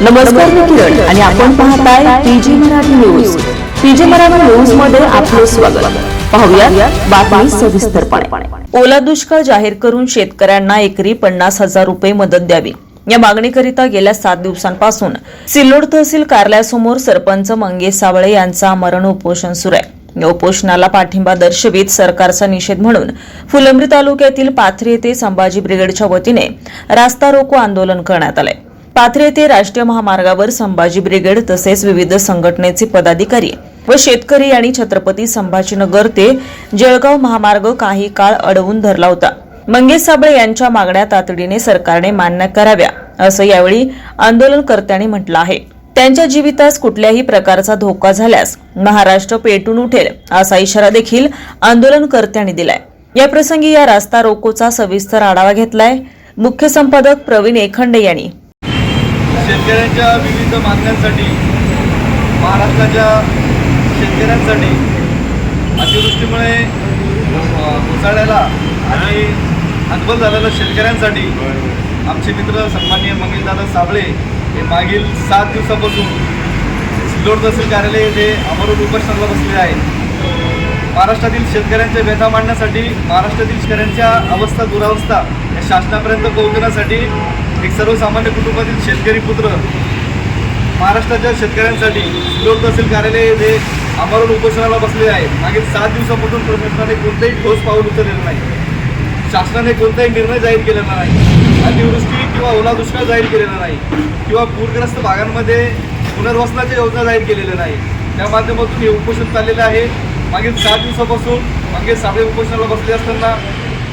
नमस्कार मी किरण आणि आपण पाहताय PG Marathi news. PG Marathi न्यूजमध्ये आपलं स्वागत. पाहूया बातमी सविस्तरपणे. ओला दुष्काळ जाहीर करून शेतकऱ्यांना एकरी पन्नास हजार रुपये मदत द्यावी. या मागणीकरिता गेल्या सात दिवसांपासून सिल्लोड तहसील कार्यालयासमोर सरपंच मंगेश सावळे यांचा मरण उपोषण सुरू आहे. या उपोषणाला पाठिंबा दर्शवित सरकारचा निषेध म्हणून फुलंब्री तालुक्यातील पाथरी येथे संभाजी ब्रिगेडच्या वतीने रास्ता रोको आंदोलन करण्यात आले पाथरे येथे राष्ट्रीय महामार्गावर संभाजी ब्रिगेड तसेच विविध संघटनेचे पदाधिकारी व शेतकरी आणि छत्रपती संभाजीनगर ते जळगाव महामार्ग काही काळ अडवून धरला होता. मंगेश साबळे यांच्या मागण्या तातडीने सरकारने मान्य कराव्या असं यावेळी आंदोलनकर्त्यांनी म्हटलं आहे. त्यांच्या जीवितास कुठल्याही प्रकारचा धोका झाल्यास महाराष्ट्र पेटून उठेल असा इशारा देखील आंदोलनकर्त्यांनी दिलाय. या प्रसंगी या रास्ता रोकोचा सविस्तर आढावा घेतलाय. मुख्य संपादक प्रवीण एखंडे यांनी. शेतकऱ्यांच्या विविध मागण्यांसाठी महाराष्ट्राच्या शेतकऱ्यांसाठी अतिवृष्टीमुळे अ, कोसळलेला आणि हतबल झालेल्या शेतकऱ्यांसाठी आमचे मित्र सन्माननीय मंगेशदादा साबळे हे मागील सात दिवसापासून सिल्लोड तहसील कार्यालय येथे अमरून उपोषणाला बसलेले आहेत. महाराष्ट्रातील शेतकऱ्यांच्या व्यथा मांडण्यासाठी महाराष्ट्रातील शेतकऱ्यांच्या अवस्था दुरावस्था या शासनापर्यंत पोहोचवण्यासाठी एक सर्वसामान्य कुटुंबातील शेतकरी पुत्र महाराष्ट्राच्या शेतकऱ्यांसाठी सिल्लोड तहसील कार्यालय येथे आमरण उपोषणाला बसलेले आहेत मागील सात दिवसापासून प्रशासनाने कोणतेही ठोस पाऊल उचललेलं नाही. शासनाने कोणताही निर्णय जाहीर केलेला नाही. अतिवृष्टी किंवा ओला दुष्काळ जाहीर केलेला नाही. किंवा पूरग्रस्त भागांमध्ये पुनर्वसनाच्या योजना जाहीर केलेल्या नाही. त्या माध्यमातून हे उपोषण चाललेलं आहे. मागील सात दिवसापासून मागे साधे उपोषणाला बसले असताना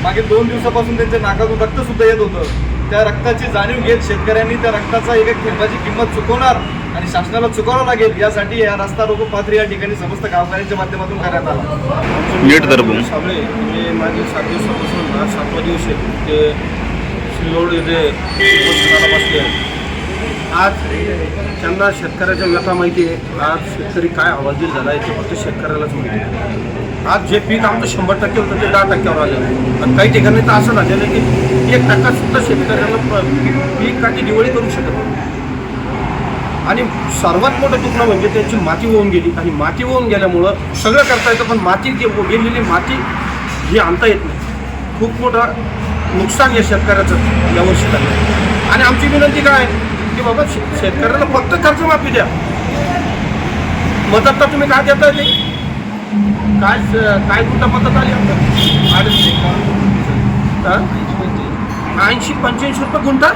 मागील दोन दिवसापासून त्यांच्या नाकातून रक्तसुद्धा येत होतं. त्या रक्ताची जाणीव घेत शेतकऱ्यांनी त्या रक्ताचा एक एक थेंबाची किंमत चुकवणार आणि शासनाला चुकवावं लागेल यासाठी या रस्ता रोको पाथरी या ठिकाणी समस्त गावकऱ्यांच्या माध्यमातून करण्यात आला. साबळे हे मागील सात दिवसापासून आज सातवा दिवस आहे. ते सिल्लोड येथे बसले आज त्यांना शेतकऱ्याच्या व्यथा माहिती आहे. आज शेतकरी काय हवालदिल झाला आहे ते फक्त शेतकऱ्यालाच माहिती आहे. आज जे पीक आमचं शंभर टक्के होतं ते दहा टक्क्यावर आलं. आणि काही ठिकाणी तर असं झालेलं आहे की एक टक्का सुद्धा शेतकऱ्याला पीक काठी दिवाळी करू शकत नाही. आणि सर्वात मोठं दुखणं म्हणजे त्यांची माती होऊन गेली. आणि माती होऊन गेल्यामुळं सगळं करता येतं पण माती गेलेली माती ही आणता येत नाही. खूप मोठं नुकसान या शेतकऱ्याचं यावर्षी झालं. आणि आमची विनंती काय आहे? की बाबा शे- शेतकऱ्याला फक्त कर्जमाफी द्या. मदत तर तुम्ही काय देता येईल काय काय कुठं मदत आली आपल्याला? ऐंशी पंच्याऐंशी रुपये गुंठा?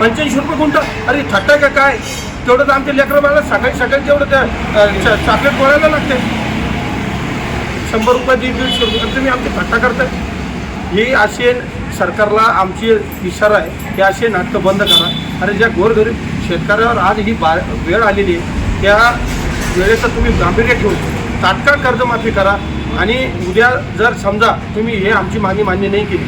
पंच्याऐंशी रुपये गुंठा? अरे थट्टा का काय? तेवढं तर आमच्या लेकरं बाळा सकाळी सकाळी तेवढं त्या च- चॉकलेट बोलायला लागते. शंभर रुपये दीड दीडशे रुपये. तुम्ही आमची थट्टा करताय. ही असे सरकारला आमची इशारा आहे. की असे नाटकं बंद करा. अरे ज्या गोरगरीब शेतकऱ्यावर आज ही बा वेळ आलेली आहे त्या वेळेचं तुम्ही गांभीर्य शकता तात्काळ कर्जमाफी करा आणि उद्या जर समजा तुम्ही हे आमची मागणी मान्य नाही केली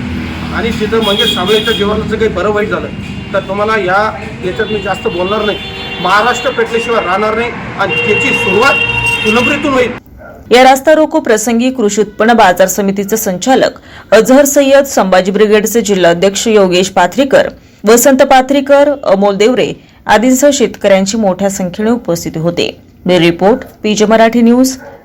आणि तिथं मंगेश साबळेच्या जीवनाचं काही बरं वाईट झालं तर तुम्हाला या याच्यात मी जास्त बोलणार नाही. महाराष्ट्र पेटल्याशिवाय राहणार नाही आणि त्याची सुरुवात फुलंब्रीतून होईल. या रास्ता रोको प्रसंगी कृषी उत्पन्न बाजार समितीचे संचालक अझहर सय्यद संभाजी ब्रिगेडचे जिल्हाध्यक्ष योगेश पाथरीकर वसंत पाथरीकर अमोल देवरे आदींसह शेतकऱ्यांची मोठ्या संख्येने उपस्थिती होते. Report PJ Marathi news